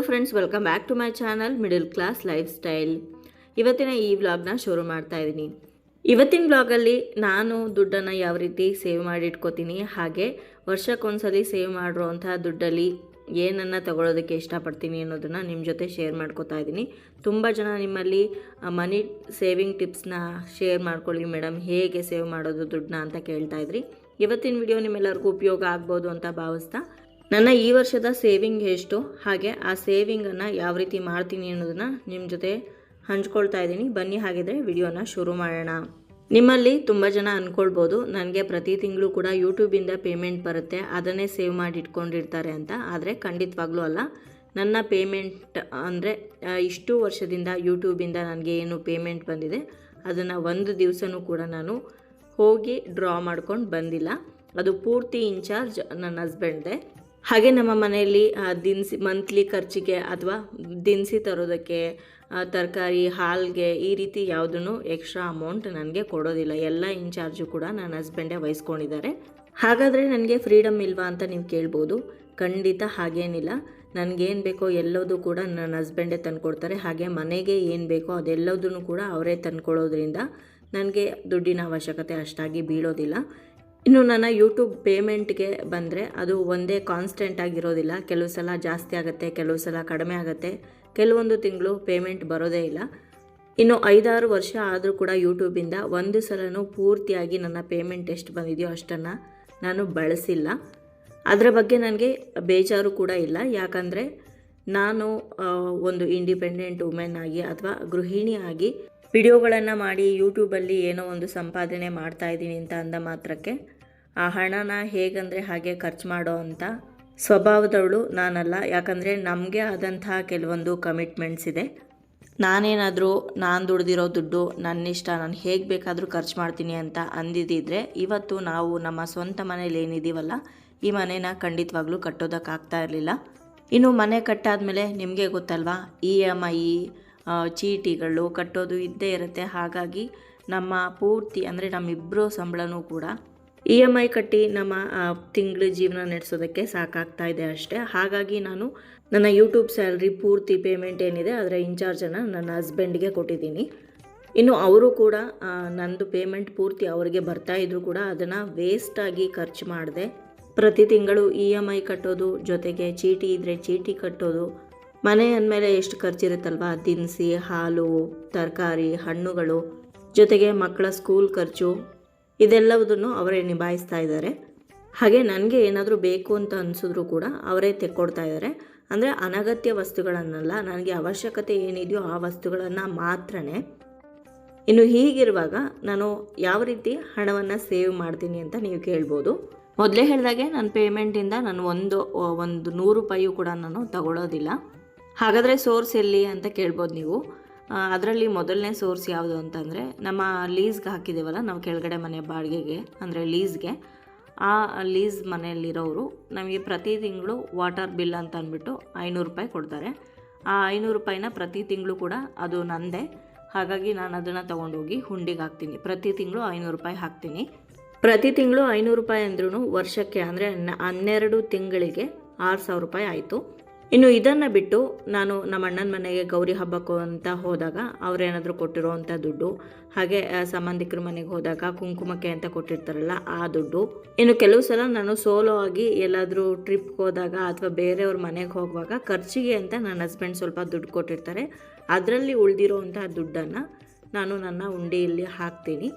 Hello friends welcome back to my channel middle class lifestyle ಇವತ್ತಿನ ಈ ವ್ಲಾಗ್ನ ಶುರು ಮಾಡ್ತಾ ಇದ್ದೀನಿ ಇವತ್ತಿನ ವ್ಲಾಗಲ್ಲಿ ನಾನು ದುಡ್ಡನ್ನು ಯಾವ ರೀತಿ ಸೇವ್ ಮಾಡಿ ಇಟ್ಕೋತೀನಿ ಹಾಗೆ ವರ್ಷಕ್ಕೊಂದ್ಸಲಿ ಸೇವ್ ಮಾಡಿರೋವಂಥ ದುಡ್ಡಲ್ಲಿ ಏನನ್ನು ತಗೊಳ್ಳೋದಕ್ಕೆ ಇಷ್ಟಪಡ್ತೀನಿ ಅನ್ನೋದನ್ನು ನಿಮ್ಮ ಜೊತೆ ಶೇರ್ ಮಾಡ್ಕೋತಾ ಇದ್ದೀನಿ ತುಂಬ ಜನ ನಿಮ್ಮಲ್ಲಿ ಮನಿ ಸೇವಿಂಗ್ ಟಿಪ್ಸ್ನ ಶೇರ್ ಮಾಡ್ಕೊಳ್ಳಿ ಮೇಡಮ್ ಹೇಗೆ ಸೇವ್ ಮಾಡೋದು ದುಡ್ಡನ್ನ ಅಂತ ಕೇಳ್ತಾ ಇದ್ರಿ. ಇವತ್ತಿನ ವಿಡಿಯೋ ನಿಮ್ಮೆಲ್ಲರಿಗೂ ಉಪಯೋಗ ಆಗ್ಬೋದು ಅಂತ ಭಾವಿಸ್ತಾ ನನ್ನ ಈ ವರ್ಷದ ಸೇವಿಂಗ್ ಎಷ್ಟು? ಹಾಗೆ ಆ ಸೇವಿಂಗನ್ನು ಯಾವ ರೀತಿ ಮಾಡ್ತೀನಿ ಅನ್ನೋದನ್ನು ನಿಮ್ಮ ಜೊತೆ ಹಂಚ್ಕೊಳ್ತಾ ಇದ್ದೀನಿ. ಬನ್ನಿ ಹಾಗಿದ್ರೆ ವಿಡಿಯೋನ ಶುರು ಮಾಡೋಣ. ನಿಮ್ಮಲ್ಲಿ ತುಂಬ ಜನ ಅಂದ್ಕೊಳ್ಬೋದು ನನಗೆ ಪ್ರತಿ ತಿಂಗಳು ಕೂಡ ಯೂಟ್ಯೂಬಿಂದ ಪೇಮೆಂಟ್ ಬರುತ್ತೆ, ಅದನ್ನೇ ಸೇವ್ ಮಾಡಿ ಇಟ್ಕೊಂಡಿರ್ತಾರೆ ಅಂತ. ಆದರೆ ಖಂಡಿತವಾಗ್ಲೂ ಅಲ್ಲ. ನನ್ನ ಪೇಮೆಂಟ್ ಅಂದರೆ ಇಷ್ಟು ವರ್ಷದಿಂದ ಯೂಟ್ಯೂಬಿಂದ ನನಗೆ ಏನು ಪೇಮೆಂಟ್ ಬಂದಿದೆ, ಅದನ್ನು ಒಂದು ದಿವಸನೂ ಕೂಡ ನಾನು ಹೋಗಿ ಡ್ರಾ ಮಾಡ್ಕೊಂಡು ಬಂದಿಲ್ಲ. ಅದು ಪೂರ್ತಿ ಇನ್ಚಾರ್ಜ್ ನನ್ನ ಹಸ್ಬೆಂಡ್ದೆ. ಹಾಗೆ ನಮ್ಮ ಮನೆಯಲ್ಲಿ ದಿನಸಿ ಮಂತ್ಲಿ ಖರ್ಚಿಗೆ ಅಥವಾ ದಿನಸಿ ತರೋದಕ್ಕೆ ತರಕಾರಿ, ಹಾಲ್ಗೆ ಈ ರೀತಿ ಯಾವುದನ್ನು ಎಕ್ಸ್ಟ್ರಾ ಅಮೌಂಟ್ ನನಗೆ ಕೊಡೋದಿಲ್ಲ. ಎಲ್ಲ ಇನ್ಚಾರ್ಜು ಕೂಡ ನನ್ನ ಹಸ್ಬೆಂಡೇ ವಹಿಸ್ಕೊಂಡಿದ್ದಾರೆ. ಹಾಗಾದರೆ ನನಗೆ ಫ್ರೀಡಮ್ ಇಲ್ವಾ ಅಂತ ನೀವು ಕೇಳ್ಬೋದು. ಖಂಡಿತ ಹಾಗೇನಿಲ್ಲ. ನನಗೇನು ಬೇಕೋ ಎಲ್ಲದೂ ಕೂಡ ನನ್ನ ಹಸ್ಬೆಂಡೇ ತಂದುಕೊಡ್ತಾರೆ. ಹಾಗೆ ಮನೆಗೆ ಏನು ಬೇಕೋ ಅದೆಲ್ಲದನ್ನು ಕೂಡ ಅವರೇ ತಂದುಕೊಳ್ಳೋದ್ರಿಂದ ನನಗೆ ದುಡ್ಡಿನ ಅವಶ್ಯಕತೆ ಅಷ್ಟಾಗಿ ಬೀಳೋದಿಲ್ಲ. ಇನ್ನು ನನ್ನ ಯೂಟ್ಯೂಬ್ ಪೇಮೆಂಟ್ಗೆ ಬಂದರೆ ಅದು ಒಂದೇ ಕಾನ್ಸ್ಟೆಂಟ್ ಆಗಿರೋದಿಲ್ಲ. ಕೆಲವು ಸಲ ಜಾಸ್ತಿ ಆಗುತ್ತೆ, ಕೆಲವು ಸಲ ಕಡಿಮೆ ಆಗುತ್ತೆ. ಕೆಲವೊಂದು ತಿಂಗಳು ಪೇಮೆಂಟ್ ಬರೋದೇ ಇಲ್ಲ. ಇನ್ನು ಐದಾರು ವರ್ಷ ಆದರೂ ಕೂಡ ಯೂಟ್ಯೂಬಿಂದ ಒಂದು ಸಲನೂ ಪೂರ್ತಿಯಾಗಿ ನನ್ನ ಪೇಮೆಂಟ್ ಎಷ್ಟು ಬಂದಿದೆಯೋ ಅಷ್ಟನ್ನು ನಾನು ಬಳಸಿಲ್ಲ. ಅದರ ಬಗ್ಗೆ ನನಗೆ ಬೇಜಾರು ಕೂಡ ಇಲ್ಲ. ಯಾಕಂದರೆ ನಾನು ಒಂದು ಇಂಡಿಪೆಂಡೆಂಟ್ ವುಮೆನ್ ಆಗಿ ಅಥವಾ ಗೃಹಿಣಿ ಆಗಿ ವಿಡಿಯೋಗಳನ್ನು ಮಾಡಿ ಯೂಟ್ಯೂಬಲ್ಲಿ ಏನೋ ಒಂದು ಸಂಪಾದನೆ ಮಾಡ್ತಾ ಇದ್ದೀನಿ ಅಂತ ಅಂದ ಮಾತ್ರಕ್ಕೆ, ಆ ಹಣನ ಹೇಗಂದರೆ ಹಾಗೆ ಖರ್ಚು ಮಾಡೋ ಅಂತ ಸ್ವಭಾವದವಳು ನಾನಲ್ಲ. ಯಾಕಂದರೆ ನಮಗೆ ಆದಂತಹ ಕೆಲವೊಂದು ಕಮಿಟ್ಮೆಂಟ್ಸ್ ಇದೆ. ನಾನೇನಾದರೂ ನಾನು ದುಡ್ದಿರೋ ದುಡ್ಡು ನನ್ನ ಇಷ್ಟ ನಾನು ಹೇಗೆ ಬೇಕಾದರೂ ಖರ್ಚು ಮಾಡ್ತೀನಿ ಅಂತ ಅಂದಿದ್ದಿದ್ರೆ ಇವತ್ತು ನಾವು ನಮ್ಮ ಸ್ವಂತ ಮನೇಲಿ ಏನಿದ್ದೀವಲ್ಲ ಈ ಮನೇನ ಖಂಡಿತವಾಗ್ಲೂ ಕಟ್ಟೋದಕ್ಕಾಗ್ತಾ ಇರಲಿಲ್ಲ. ಇನ್ನು ಮನೆ ಕಟ್ಟಾದ ಮೇಲೆ ನಿಮಗೆ ಗೊತ್ತಲ್ವಾ, ಇ ಎಂ ಐ ಚೀಟಿಗಳು ಕಟ್ಟೋದು ಇದ್ದೇ ಇರುತ್ತೆ. ಹಾಗಾಗಿ ನಮ್ಮ ಪೂರ್ತಿ, ಅಂದರೆ ನಮ್ಮಿಬ್ಬರು ಸಂಬಳನೂ ಕೂಡ ಇ ಎಂ ಐ ಕಟ್ಟಿ ನಮ್ಮ ತಿಂಗಳ ಜೀವನ ನಡೆಸೋದಕ್ಕೆ ಸಾಕಾಗ್ತಾ ಇದೆ ಅಷ್ಟೇ. ಹಾಗಾಗಿ ನಾನು ನನ್ನ ಯೂಟ್ಯೂಬ್ ಸ್ಯಾಲ್ರಿ ಪೂರ್ತಿ ಪೇಮೆಂಟ್ ಏನಿದೆ, ಅದರ ಇನ್ಚಾರ್ಜನ್ನು ನನ್ನ ಹಸ್ಬೆಂಡ್ಗೆ ಕೊಟ್ಟಿದ್ದೀನಿ. ಇನ್ನು ಅವರು ಕೂಡ ನಂದು ಪೇಮೆಂಟ್ ಪೂರ್ತಿ ಅವರಿಗೆ ಬರ್ತಾ ಇದ್ರು ಕೂಡ ಅದನ್ನು ವೇಸ್ಟಾಗಿ ಖರ್ಚು ಮಾಡಿದೆ ಪ್ರತಿ ತಿಂಗಳು ಇ ಎಂ ಐ ಕಟ್ಟೋದು, ಜೊತೆಗೆ ಚೀಟಿ ಇದ್ದರೆ ಚೀಟಿ ಕಟ್ಟೋದು ಮನೆ ಅಂದಮೇಲೆ ಎಷ್ಟು ಖರ್ಚಿರುತ್ತಲ್ವ? ದಿನಸಿ, ಹಾಲು, ತರಕಾರಿ, ಹಣ್ಣುಗಳು, ಜೊತೆಗೆ ಮಕ್ಕಳ ಸ್ಕೂಲ್ ಖರ್ಚು, ಇದೆಲ್ಲವುದನ್ನು ಅವರೇ ನಿಭಾಯಿಸ್ತಾ ಇದ್ದಾರೆ. ಹಾಗೆ ನನಗೆ ಏನಾದರೂ ಬೇಕು ಅಂತ ಅನಿಸಿದ್ರು ಕೂಡ ಅವರೇ ತೆಕ್ಕೊಡ್ತಾ ಇದ್ದಾರೆ. ಅಂದರೆ ಅನಗತ್ಯ ವಸ್ತುಗಳನ್ನೆಲ್ಲ, ನನಗೆ ಅವಶ್ಯಕತೆ ಏನಿದೆಯೋ ಆ ವಸ್ತುಗಳನ್ನು ಮಾತ್ರನೇ. ಇನ್ನು ಹೀಗಿರುವಾಗ ನಾನು ಯಾವ ರೀತಿ ಹಣವನ್ನು ಸೇವ್ ಮಾಡ್ತೀನಿ ಅಂತ ನೀವು ಕೇಳ್ಬೋದು. ಮೊದಲೇ ಹೇಳಿದಾಗೆ ನನ್ನ ಪೇಮೆಂಟಿಂದ ನಾನು ಒಂದು ಒಂದು ನೂರು ರೂಪಾಯಿಯೂ ಕೂಡ ನಾನು ತಗೊಳ್ಳೋದಿಲ್ಲ ಹಾಗಾದರೆ ಸೋರ್ಸ್ ಎಲ್ಲಿ ಅಂತ ಕೇಳ್ಬೋದು ನೀವು. ಅದರಲ್ಲಿ ಮೊದಲನೇ ಸೋರ್ಸ್ ಯಾವುದು ಅಂತಂದರೆ, ನಮ್ಮ ಲೀಸ್ಗೆ ಹಾಕಿದ್ದೀವಲ್ಲ ನಾವು ಕೆಳಗಡೆ ಮನೆ ಬಾಡಿಗೆಗೆ, ಅಂದರೆ ಲೀಸ್ಗೆ, ಆ ಲೀಸ್ ಮನೆಯಲ್ಲಿರೋರು ನಮಗೆ ಪ್ರತಿ ತಿಂಗಳು ವಾಟರ್ ಬಿಲ್ ಅಂತ ಅಂದ್ಬಿಟ್ಟು ಐನೂರು ರೂಪಾಯಿ ಕೊಡ್ತಾರೆ. ಆ ಐನೂರು ರೂಪಾಯಿನ ಪ್ರತಿ ತಿಂಗಳು ಕೂಡ ಅದು ನಂದೇ. ಹಾಗಾಗಿ ನಾನು ಅದನ್ನು ತೊಗೊಂಡೋಗಿ ಹುಂಡಿಗೆ ಹಾಕ್ತೀನಿ. ಪ್ರತಿ ತಿಂಗಳು ಐನೂರು ರೂಪಾಯಿ ಹಾಕ್ತೀನಿ. ಪ್ರತಿ ತಿಂಗಳು ಐನೂರು ರೂಪಾಯಿ ಅಂದ್ರೂ ವರ್ಷಕ್ಕೆ, ಅಂದರೆ ಹನ್ನೆರಡು ತಿಂಗಳಿಗೆ ಆರು ಸಾವಿರ ರೂಪಾಯಿ ಆಯಿತು. ಇನ್ನು ಇದನ್ನು ಬಿಟ್ಟು ನಾನು ನಮ್ಮ ಅಣ್ಣನ ಮನೆಗೆ ಗೌರಿ ಹಬ್ಬಕ್ಕೂ ಅಂತ ಹೋದಾಗ ಅವರೇನಾದರೂ ಕೊಟ್ಟಿರೋ ಅಂಥ ದುಡ್ಡು, ಹಾಗೆ ಸಂಬಂಧಿಕರ ಮನೆಗೆ ಹೋದಾಗ ಕುಂಕುಮಕ್ಕೆ ಅಂತ ಕೊಟ್ಟಿರ್ತಾರಲ್ಲ ಆ ದುಡ್ಡು. ಇನ್ನು ಕೆಲವು ಸಲ ನಾನು ಸೋಲೋ ಆಗಿ ಎಲ್ಲಾದರೂ ಟ್ರಿಪ್ಗೆ ಹೋದಾಗ ಅಥವಾ ಬೇರೆಯವ್ರ ಮನೆಗೆ ಹೋಗುವಾಗ ಖರ್ಚಿಗೆ ಅಂತ ನನ್ನ ಹಸ್ಬೆಂಡ್ ಸ್ವಲ್ಪ ದುಡ್ಡು ಕೊಟ್ಟಿರ್ತಾರೆ. ಅದರಲ್ಲಿ ಉಳಿದಿರೋ ಅಂತಹ ದುಡ್ಡನ್ನು ನಾನು ನನ್ನ ಉಂಡೆಯಲ್ಲಿ ಹಾಕ್ತೀನಿ.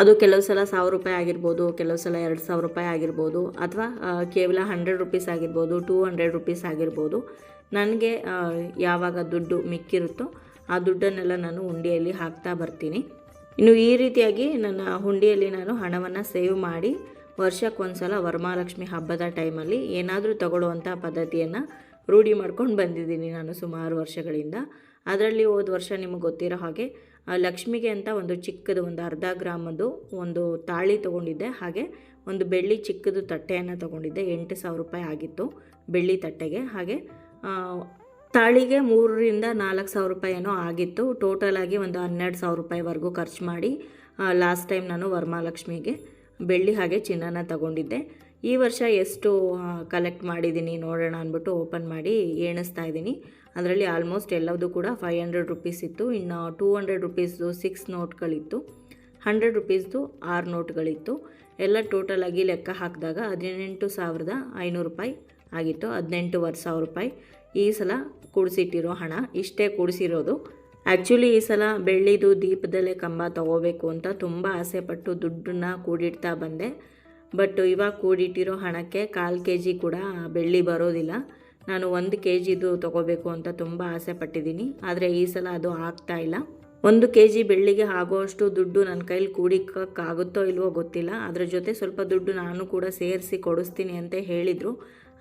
ಅದು ಕೆಲವು ಸಲ ಸಾವಿರ ರೂಪಾಯಿ ಆಗಿರ್ಬೋದು, ಕೆಲವು ಸಲ ಎರಡು ಸಾವಿರ ರೂಪಾಯಿ ಆಗಿರ್ಬೋದು ಅಥವಾ ಕೇವಲ ಹಂಡ್ರೆಡ್ ರುಪೀಸ್ ಆಗಿರ್ಬೋದು ಟೂ ಹಂಡ್ರೆಡ್ ರುಪೀಸ್ ಆಗಿರ್ಬೋದು. ನನಗೆ ಯಾವಾಗ ದುಡ್ಡು ಮಿಕ್ಕಿರುತ್ತೋ ಆ ದುಡ್ಡನ್ನೆಲ್ಲ ನಾನು ಹುಂಡಿಯಲ್ಲಿ ಹಾಕ್ತಾ ಬರ್ತೀನಿ. ಇನ್ನು ಈ ರೀತಿಯಾಗಿ ನನ್ನ ಹುಂಡಿಯಲ್ಲಿ ನಾನು ಹಣವನ್ನು ಸೇವ್ ಮಾಡಿ ವರ್ಷಕ್ಕೊಂದ್ಸಲ ವರಮಹಾಲಕ್ಷ್ಮಿ ಹಬ್ಬದ ಟೈಮಲ್ಲಿ ಏನಾದರೂ ತಗೊಳ್ಳುವಂಥ ಪದ್ಧತಿಯನ್ನು ರೂಢಿ ಮಾಡ್ಕೊಂಡು ಬಂದಿದ್ದೀನಿ ನಾನು ಸುಮಾರು ವರ್ಷಗಳಿಂದ. ಅದರಲ್ಲಿ ಹೋದ ವರ್ಷ ನಿಮಗೆ ಗೊತ್ತಿರೋ ಹಾಗೆ ಲಕ್ಷ್ಮಿಗೆ ಅಂತ ಒಂದು ಚಿಕ್ಕದು, ಒಂದು ಅರ್ಧ ಗ್ರಾಮದ್ದು ಒಂದು ತಾಳಿ ತೊಗೊಂಡಿದ್ದೆ. ಹಾಗೆ ಒಂದು ಬೆಳ್ಳಿ ಚಿಕ್ಕದು ತಟ್ಟೆಯನ್ನು ತೊಗೊಂಡಿದ್ದೆ. ಎಂಟು ಸಾವಿರ ರೂಪಾಯಿ ಆಗಿತ್ತು ಬೆಳ್ಳಿ ತಟ್ಟೆಗೆ. ಹಾಗೆ ತಾಳಿಗೆ ಮೂರರಿಂದ ನಾಲ್ಕು ಸಾವಿರ ರೂಪಾಯಿ ಏನೋ ಆಗಿತ್ತು. ಟೋಟಲ್ ಆಗಿ ಒಂದು ಹನ್ನೆರಡು ಸಾವಿರ ರೂಪಾಯಿವರೆಗೂ ಖರ್ಚು ಮಾಡಿ ಲಾಸ್ಟ್ ಟೈಮ್ ನಾನು ವರಮಹಾಲಕ್ಷ್ಮಿಗೆ ಬೆಳ್ಳಿ ಹಾಗೆ ಚಿನ್ನನ ತಗೊಂಡಿದ್ದೆ. ಈ ವರ್ಷ ಎಷ್ಟು ಕಲೆಕ್ಟ್ ಮಾಡಿದ್ದೀನಿ ನೋಡೋಣ ಅಂದ್ಬಿಟ್ಟು ಓಪನ್ ಮಾಡಿ ಎಣಿಸ್ತಾ ಇದ್ದೀನಿ. ಅದರಲ್ಲಿ ಆಲ್ಮೋಸ್ಟ್ ಎಲ್ಲದೂ ಕೂಡ ಫೈವ್ ಹಂಡ್ರೆಡ್ ರುಪೀಸ್ ಇತ್ತು. ಇನ್ನು ಟೂ ಹಂಡ್ರೆಡ್ ರುಪೀಸ್ದು ಸಿಕ್ಸ್ ನೋಟ್ಗಳಿತ್ತು ಹಂಡ್ರೆಡ್ ರುಪೀಸ್ದು ಆರು ನೋಟ್ಗಳಿತ್ತು ಎಲ್ಲ ಟೋಟಲ್ ಆಗಿ ಲೆಕ್ಕ ಹಾಕಿದಾಗ ಹದಿನೆಂಟು ಸಾವಿರದ ಐನೂರು ರೂಪಾಯಿ ಆಗಿತ್ತು. ಹದಿನೆಂಟುವರೆ ಸಾವಿರ ರೂಪಾಯಿ. ಈ ಸಲ ಕೂಡಿಸಿಟ್ಟಿರೋ ಹಣ, ಇಷ್ಟೇ ಕೂಡಿಸಿರೋದು. ಆ್ಯಕ್ಚುಲಿ ಈ ಸಲ ಬೆಳ್ಳಿದು ದೀಪದಲ್ಲೇ ಕಂಬ ತಗೋಬೇಕು ಅಂತ ತುಂಬ ಆಸೆಪಟ್ಟು ದುಡ್ಡನ್ನ ಕೂಡಿಡ್ತಾ ಬಂದೆ. ಬಟ್ ಇವಾಗ ಕೂಡಿಟ್ಟಿರೋ ಹಣಕ್ಕೆ ಕಾಲು ಕೆ ಜಿ ಕೂಡ ಬೆಳ್ಳಿ ಬರೋದಿಲ್ಲ. ನಾನು ಒಂದು ಕೆ ಜಿದು ತೊಗೋಬೇಕು ಅಂತ ತುಂಬ ಆಸೆ ಪಟ್ಟಿದ್ದೀನಿ. ಆದರೆ ಈ ಸಲ ಅದು ಆಗ್ತಾ ಇಲ್ಲ. ಒಂದು ಕೆ ಜಿ ಬೆಳ್ಳಿಗೆ ಆಗೋಷ್ಟು ದುಡ್ಡು ನನ್ನ ಕೈಲಿ ಕೂಡಿಕ್ಕಾಗುತ್ತೋ ಇಲ್ವೋ ಗೊತ್ತಿಲ್ಲ. ಅದರ ಜೊತೆ ಸ್ವಲ್ಪ ದುಡ್ಡು ನಾನು ಕೂಡ ಸೇರಿಸಿ ಕೊಡಿಸ್ತೀನಿ ಅಂತ ಹೇಳಿದರು.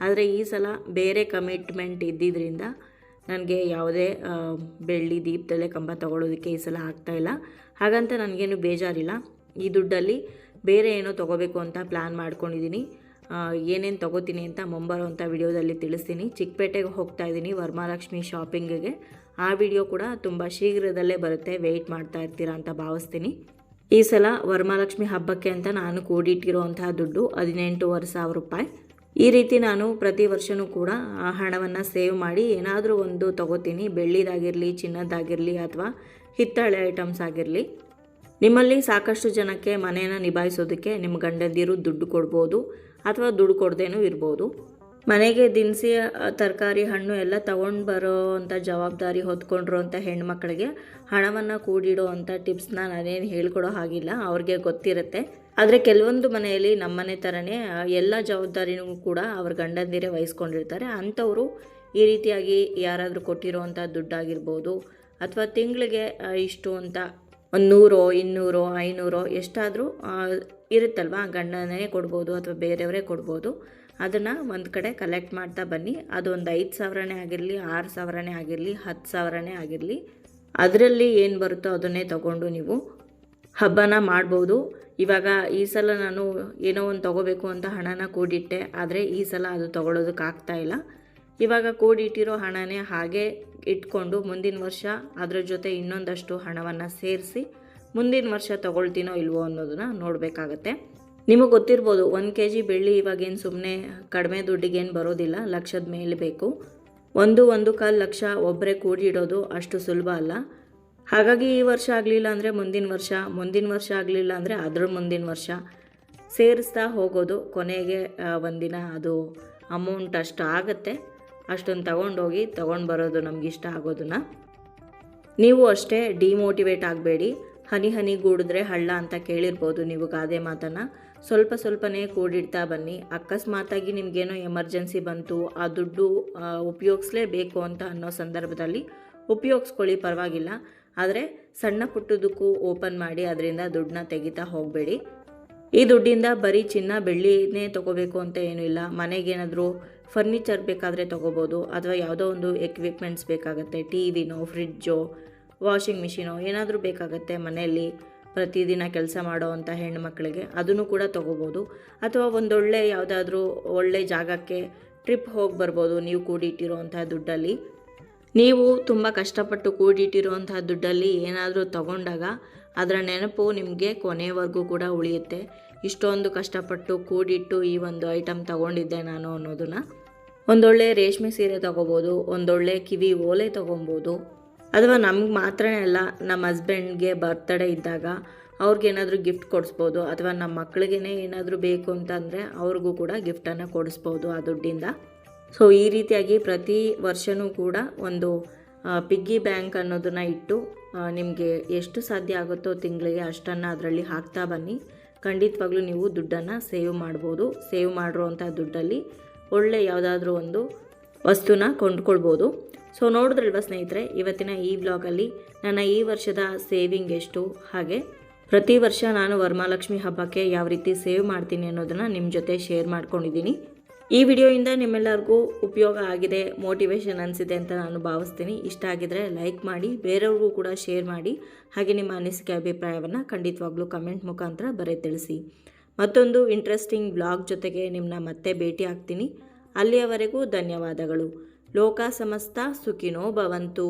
ಆದರೆ ಈ ಸಲ ಬೇರೆ ಕಮಿಟ್ಮೆಂಟ್ ಇದ್ದಿದ್ದರಿಂದ ನನಗೆ ಯಾವುದೇ ಬೆಳ್ಳಿ ದೀಪದಲ್ಲೇ ಕಂಬ ತಗೊಳ್ಳೋದಕ್ಕೆ ಈ ಸಲ ಆಗ್ತಾಯಿಲ್ಲ ಹಾಗಂತ ನನಗೇನು ಬೇಜಾರಿಲ್ಲ. ಈ ದುಡ್ಡಲ್ಲಿ ಬೇರೆ ಏನೋ ತೊಗೋಬೇಕು ಅಂತ ಪ್ಲ್ಯಾನ್ ಮಾಡ್ಕೊಂಡಿದ್ದೀನಿ ಏನೇನು ತೊಗೋತೀನಿ ಅಂತ ಮುಂಬರುವಂಥ ವಿಡಿಯೋದಲ್ಲಿ ತಿಳಿಸ್ತೀನಿ. ಚಿಕ್ಕಪೇಟೆಗೆ ಹೋಗ್ತಾ ಇದ್ದೀನಿ ವರ್ಮಾಲಕ್ಷ್ಮಿ ಶಾಪಿಂಗಿಗೆ ಆ ವಿಡಿಯೋ ಕೂಡ ತುಂಬ ಶೀಘ್ರದಲ್ಲೇ ಬರುತ್ತೆ. ವೆಯ್ಟ್ ಮಾಡ್ತಾ ಇರ್ತೀರಾ ಅಂತ ಭಾವಿಸ್ತೀನಿ. ಈ ಸಲ ವರಮಹಾಲಕ್ಷ್ಮಿ ಹಬ್ಬಕ್ಕೆ ಅಂತ ನಾನು ಕೂಡಿಟ್ಟಿರುವಂತಹ ದುಡ್ಡು ಹದಿನೆಂಟೂವರೆ ಸಾವಿರ ರೂಪಾಯಿ. ಈ ರೀತಿ ನಾನು ಪ್ರತಿ ವರ್ಷವೂ ಕೂಡ ಆ ಹಣವನ್ನು ಸೇವ್ ಮಾಡಿ ಏನಾದರೂ ಒಂದು ತಗೋತೀನಿ. ಬೆಳ್ಳಿದಾಗಿರಲಿ ಚಿನ್ನದಾಗಿರಲಿ ಅಥವಾ ಹಿತ್ತಾಳೆ ಐಟಮ್ಸ್ ಆಗಿರಲಿ. ನಿಮ್ಮಲ್ಲಿ ಸಾಕಷ್ಟು ಜನಕ್ಕೆ ಮನೆಯನ್ನು ನಿಭಾಯಿಸೋದಕ್ಕೆ ನಿಮ್ಮ ಗಂಡಂದಿರು ದುಡ್ಡು ಕೊಡ್ಬೋದು ಅಥವಾ ದುಡ್ಡು ಕೊಡ್ದೇನೂ ಇರ್ಬೋದು. ಮನೆಗೆ ದಿನಸಿ ತರಕಾರಿ, ಹಣ್ಣು ಎಲ್ಲ ತಗೊಂಡು ಬರೋ ಅಂಥ ಜವಾಬ್ದಾರಿ ಹೊತ್ಕೊಂಡಿರೋ ಅಂಥ ಹೆಣ್ಮಕ್ಳಿಗೆ ಹಣವನ್ನು ಕೂಡಿಡೋ ಅಂಥ ಟಿಪ್ಸ್ನ ನಾನೇನು ಹೇಳ್ಕೊಡೋ ಹಾಗಿಲ್ಲ, ಅವ್ರಿಗೆ ಗೊತ್ತಿರುತ್ತೆ. ಆದರೆ ಕೆಲವೊಂದು ಮನೆಯಲ್ಲಿ ನಮ್ಮನೆ ಥರನೇ ಎಲ್ಲ ಜವಾಬ್ದಾರಿನೂ ಕೂಡ ಅವ್ರ ಗಂಡಂದಿರೇ ವಹಿಸ್ಕೊಂಡಿರ್ತಾರೆ. ಅಂಥವರು ಈ ರೀತಿಯಾಗಿ ಯಾರಾದರೂ ಕೊಟ್ಟಿರೋ ಅಂಥ ದುಡ್ಡಾಗಿರ್ಬೋದು ಅಥವಾ ತಿಂಗಳಿಗೆ ಇಷ್ಟು ಅಂತ ಒಂದು ನೂರೋ, ಇನ್ನೂರೋ, ಐನೂರೋ ಎಷ್ಟಾದರೂ ಇರುತ್ತಲ್ವ? ಗಂಡನೇ ಕೊಡ್ಬೋದು ಅಥವಾ ಬೇರೆಯವರೇ ಕೊಡ್ಬೋದು. ಅದನ್ನು ಒಂದು ಕಡೆ ಕಲೆಕ್ಟ್ ಮಾಡ್ತಾ ಬನ್ನಿ. ಅದು ಒಂದು ಐದು ಸಾವಿರನೇ ಆಗಿರಲಿ, ಆರು ಸಾವಿರನೇ ಆಗಿರಲಿ, ಹತ್ತು ಸಾವಿರನೇ ಆಗಿರಲಿ. ಅದರಲ್ಲಿ ಏನು ಬರುತ್ತೋ ಅದನ್ನೇ ತಗೊಂಡು ನೀವು ಹಬ್ಬನ ಮಾಡ್ಬೋದು. ಇವಾಗ ಈ ಸಲ ನಾನು ಏನೋ ಒಂದು ತೊಗೋಬೇಕು ಅಂತ ಹಣನ ಕೂಡಿಟ್ಟೆ. ಆದರೆ ಈ ಸಲ ಅದು ತೊಗೊಳೋದಕ್ಕಾಗ್ತಾ ಇಲ್ಲ. ಇವಾಗ ಕೂಡಿಟ್ಟಿರೋ ಹಣನೇ ಹಾಗೆ ಇಟ್ಕೊಂಡು ಮುಂದಿನ ವರ್ಷ ಅದರ ಜೊತೆ ಇನ್ನೊಂದಷ್ಟು ಹಣವನ್ನು ಸೇರಿಸಿ ಮುಂದಿನ ವರ್ಷ ತಗೊಳ್ತೀನೋ ಇಲ್ವೋ ಅನ್ನೋದನ್ನ ನೋಡಬೇಕಾಗತ್ತೆ. ನಿಮಗೆ ಗೊತ್ತಿರ್ಬೋದು, ಒಂದು ಕೆ ಜಿ ಬೆಳ್ಳಿ ಇವಾಗೇನು ಸುಮ್ಮನೆ ಕಡಿಮೆ ದುಡ್ಡಿಗೇನು ಬರೋದಿಲ್ಲ, ಲಕ್ಷದ ಮೇಲೆ ಬೇಕು. ಒಂದು ಒಂದು ಕಾಲು ಲಕ್ಷ ಒಬ್ಬರೇ ಕೂಡಿಡೋದು ಅಷ್ಟು ಸುಲಭ ಅಲ್ಲ. ಹಾಗಾಗಿ ಈ ವರ್ಷ ಆಗಲಿಲ್ಲ ಅಂದರೆ ಮುಂದಿನ ವರ್ಷ ಮುಂದಿನ ವರ್ಷ ಆಗಲಿಲ್ಲ ಅಂದರೆ ಅದ್ರ ಮುಂದಿನ ವರ್ಷ. ಸೇರಿಸ್ತಾ ಹೋಗೋದು ಕೊನೆಗೆ ಒಂದಿನ ಅದು ಅಮೌಂಟ್ ಅಷ್ಟು ಆಗುತ್ತೆ. ಅಷ್ಟೊಂದು ತಗೊಂಡೋಗಿ ತೊಗೊಂಡು ಬರೋದು ನಮ್ಗೆ ಇಷ್ಟ ಆಗೋದನ್ನು. ನೀವು ಅಷ್ಟೇ ಡಿಮೋಟಿವೇಟ್ ಆಗಬೇಡಿ. ಹನಿ ಹನಿ ಗೂಡಿದ್ರೆ ಹಳ್ಳ ಅಂತ ಕೇಳಿರ್ಬೋದು ನೀವು ಗಾದೆ ಮಾತನ್ನು. ಸ್ವಲ್ಪ ಸ್ವಲ್ಪನೇ ಕೂಡಿಡ್ತಾ ಬನ್ನಿ. ಅಕಸ್ಮಾತಾಗಿ ನಿಮಗೇನೋ ಎಮರ್ಜೆನ್ಸಿ ಬಂತು, ಆ ದುಡ್ಡು ಉಪಯೋಗಿಸ್ಲೇಬೇಕು ಅಂತ ಅನ್ನೋ ಸಂದರ್ಭದಲ್ಲಿ ಉಪಯೋಗಿಸ್ಕೊಳ್ಳಿ, ಪರವಾಗಿಲ್ಲ. ಆದರೆ ಸಣ್ಣ ಪುಟ್ಟದಕ್ಕೂ ಓಪನ್ ಮಾಡಿ, ಅದರಿಂದ ದುಡ್ಡನ್ನ ತೆಗಿತಾ ಹೋಗಬೇಡಿ. ಈ ದುಡ್ಡಿಂದ ಬರೀ ಚಿನ್ನ ಬೆಳ್ಳಿನೇ ತೊಗೋಬೇಕು ಅಂತ ಏನೂ ಇಲ್ಲ. ಮನೆಗೇನಾದರೂ ಫರ್ನಿಚರ್ ಬೇಕಾದರೆ ತೊಗೋಬೋದು, ಅಥವಾ ಯಾವುದೋ ಒಂದು ಎಕ್ವಿಪ್ಮೆಂಟ್ಸ್ ಬೇಕಾಗುತ್ತೆ ಟಿ ವಿನೋ ಫ್ರಿಡ್ಜೋ ವಾಷಿಂಗ್ ಮಿಷಿನೋ ಏನಾದರೂ ಬೇಕಾಗುತ್ತೆ ಮನೆಯಲ್ಲಿ ಪ್ರತಿದಿನ ಕೆಲಸ ಮಾಡೋ ಮಾಡೋವಂಥ ಹೆಣ್ಮಕ್ಳಿಗೆ ಅದನ್ನು ಕೂಡ ತೊಗೋಬೋದು. ಅಥವಾ ಒಂದೊಳ್ಳೆ ಯಾವುದಾದ್ರೂ ಒಳ್ಳೆ ಜಾಗಕ್ಕೆ ಟ್ರಿಪ್ ಹೋಗಿ ಬರ್ಬೋದು, ನೀವು ಕೂಡಿಟ್ಟಿರೋವಂಥ ದುಡ್ಡಲ್ಲಿ. ನೀವು ತುಂಬ ಕಷ್ಟಪಟ್ಟು ಕೂಡಿಟ್ಟಿರುವಂತಹ ದುಡ್ಡಲ್ಲಿ ಏನಾದರೂ ತಗೊಂಡಾಗ ಅದರ ನೆನಪು ನಿಮಗೆ ಕೊನೆವರೆಗೂ ಕೂಡ ಉಳಿಯುತ್ತೆ. ಇಷ್ಟೊಂದು ಕಷ್ಟಪಟ್ಟು ಕೂಡಿಟ್ಟು ಈ ಒಂದು ಐಟಮ್ ತಗೊಂಡಿದ್ದೆ ನಾನು ಅನ್ನೋದನ್ನ. ಒಂದೊಳ್ಳೆ ರೇಷ್ಮೆ ಸೀರೆ ತೊಗೋಬೋದು, ಒಂದೊಳ್ಳೆ ಕಿವಿ ಓಲೆ ತೊಗೊಬೋದು. ಅಥವಾ ನಮ್ಗೆ ಮಾತ್ರನೇ ಅಲ್ಲ ನಮ್ಮ ಹಸ್ಬೆಂಡ್ಗೆ ಬರ್ತಡೇ ಇದ್ದಾಗ ಅವ್ರಿಗೇನಾದರೂ ಗಿಫ್ಟ್ ಕೊಡಿಸ್ಬೋದು, ಅಥವಾ ನಮ್ಮ ಮಕ್ಕಳಿಗೆ ಏನಾದರೂ ಬೇಕು ಅಂತಂದರೆ ಅವ್ರಿಗೂ ಕೂಡ ಗಿಫ್ಟನ್ನು ಕೊಡಿಸ್ಬೋದು ಆ ದುಡ್ಡಿಂದ. ಸೊ ಈ ರೀತಿಯಾಗಿ ಪ್ರತಿ ವರ್ಷವೂ ಕೂಡ ಒಂದು ಪಿಗ್ಗಿ ಬ್ಯಾಂಕ್ ಅನ್ನೋದನ್ನು ಇಟ್ಟು ನಿಮಗೆ ಎಷ್ಟು ಸಾಧ್ಯ ಆಗುತ್ತೋ ತಿಂಗಳಿಗೆ ಅಷ್ಟನ್ನು ಅದರಲ್ಲಿ ಹಾಕ್ತಾ ಬನ್ನಿ. ಖಂಡಿತವಾಗ್ಲೂ ನೀವು ದುಡ್ಡನ್ನು ಸೇವ್ ಮಾಡ್ಬೋದು. ಸೇವ್ ಮಾಡಿರೋವಂಥ ದುಡ್ಡಲ್ಲಿ ಒಳ್ಳೆ ಯಾವುದಾದ್ರೂ ಒಂದು ವಸ್ತುನ ಕೊಂಡ್ಕೊಳ್ಬೋದು. ಸೊ ನೋಡಿದ್ರಲ್ವ ಸ್ನೇಹಿತರೆ, ಇವತ್ತಿನ ಈ ಬ್ಲಾಗಲ್ಲಿ ನನ್ನ ಈ ವರ್ಷದ ಸೇವಿಂಗ್ ಎಷ್ಟು, ಹಾಗೆ ಪ್ರತಿ ವರ್ಷ ನಾನು ವರಮಹಾಲಕ್ಷ್ಮಿ ಹಬ್ಬಕ್ಕೆ ಯಾವ ರೀತಿ ಸೇವ್ ಮಾಡ್ತೀನಿ ಅನ್ನೋದನ್ನು ನಿಮ್ಮ ಜೊತೆ ಶೇರ್ ಮಾಡ್ಕೊಂಡಿದ್ದೀನಿ. ಈ ವಿಡಿಯೋಯಿಂದ ನಿಮ್ಮೆಲ್ಲರಿಗೂ ಉಪಯೋಗ ಆಗಿದೆ ಮೋಟಿವೇಶನ್ ಅನಿಸಿದೆ ಅಂತ ನಾನು ಭಾವಿಸ್ತೀನಿ. ಇಷ್ಟ ಆಗಿದರೆ ಲೈಕ್ ಮಾಡಿ, ಬೇರೆಯವ್ರಿಗೂ ಕೂಡ ಶೇರ್ ಮಾಡಿ. ಹಾಗೆ ನಿಮ್ಮ ಅನಿಸಿಕೆ ಅಭಿಪ್ರಾಯವನ್ನು ಖಂಡಿತವಾಗ್ಲೂ ಕಮೆಂಟ್ ಮುಖಾಂತರ ಬರೆ ತಿಳಿಸಿ. ಮತ್ತೊಂದು ಇಂಟ್ರೆಸ್ಟಿಂಗ್ ಬ್ಲಾಗ್ ಜೊತೆಗೆ ನಿಮ್ಮನ್ನ ಮತ್ತೆ ಭೇಟಿ ಆಗ್ತೀನಿ. ಅಲ್ಲಿಯವರೆಗೂ ಧನ್ಯವಾದಗಳು. ಲೋಕ ಸಮಸ್ತ, ಸುಖಿನೋ ಭವಂತು.